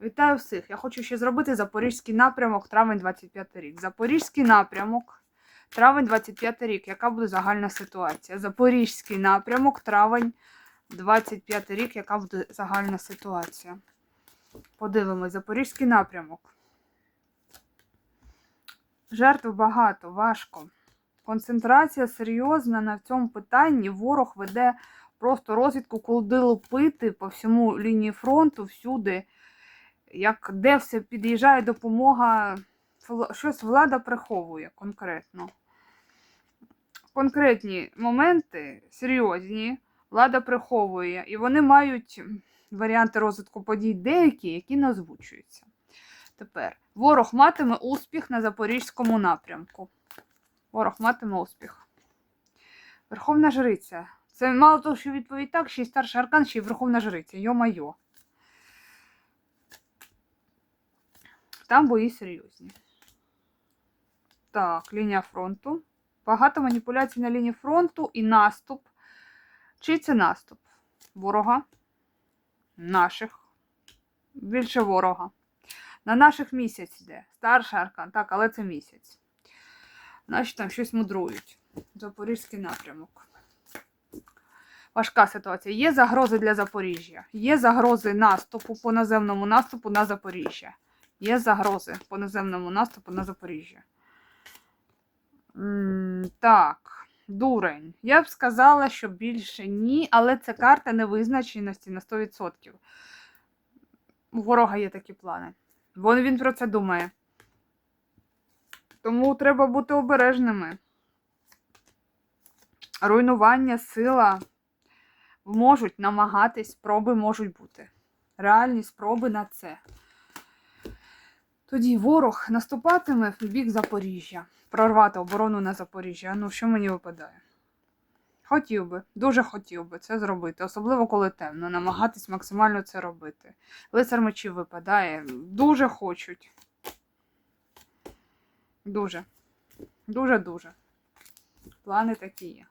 Вітаю всіх! Я хочу ще зробити Запорізький напрямок, травень 25 рік. Запорізький напрямок, травень 25 рік. Яка буде загальна ситуація? Запорізький напрямок, травень 25 рік. Яка буде загальна ситуація? Подивимось, Запорізький напрямок. Жертв багато, важко. Концентрація серйозна на цьому питанні. Ворог веде просто розвідку, куди лупити по всьому лінії фронту, всюди як де все під'їжджає допомога, щось влада приховує конкретно. Конкретні моменти серйозні, влада приховує, і вони мають варіанти розвитку подій деякі, які не озвучуються. Тепер ворог матиме успіх на запорізькому напрямку. Ворог матиме успіх. Верховна жриця. Це мало того, що відповідь так, ще й старший аркан, ще й Верховна жриця. Йо-майо. Там бої серйозні. Так, лінія фронту. Багато маніпуляцій на лінії фронту і наступ. Чий це наступ? Ворога. Наших. Більше ворога. На наших місяць йде. Старший аркан. Так, але це місяць. Наші там щось мудрують. Запорізький напрямок. Важка ситуація. Є загрози для Запоріжжя. Є загрози наступу по наземному наступу на Запоріжжя. Є загрози по наземному наступу на Запоріжжя. Так, дурень. Я б сказала, що більше ні, але це карта невизначеності на 100%. У ворога є такі плани. Бо він про це думає. Тому треба бути обережними. Руйнування, сила можуть намагатись, спроби можуть бути. Реальні спроби на це. Тоді ворог наступатиме в бік Запоріжжя, прорвати оборону на Запоріжжя. Ну, що мені випадає? Хотів би, дуже хотів би це зробити, особливо коли темно, намагатись максимально це робити. Лицар мечів випадає, дуже хочуть. Дуже. Дуже-дуже. Плани такі є.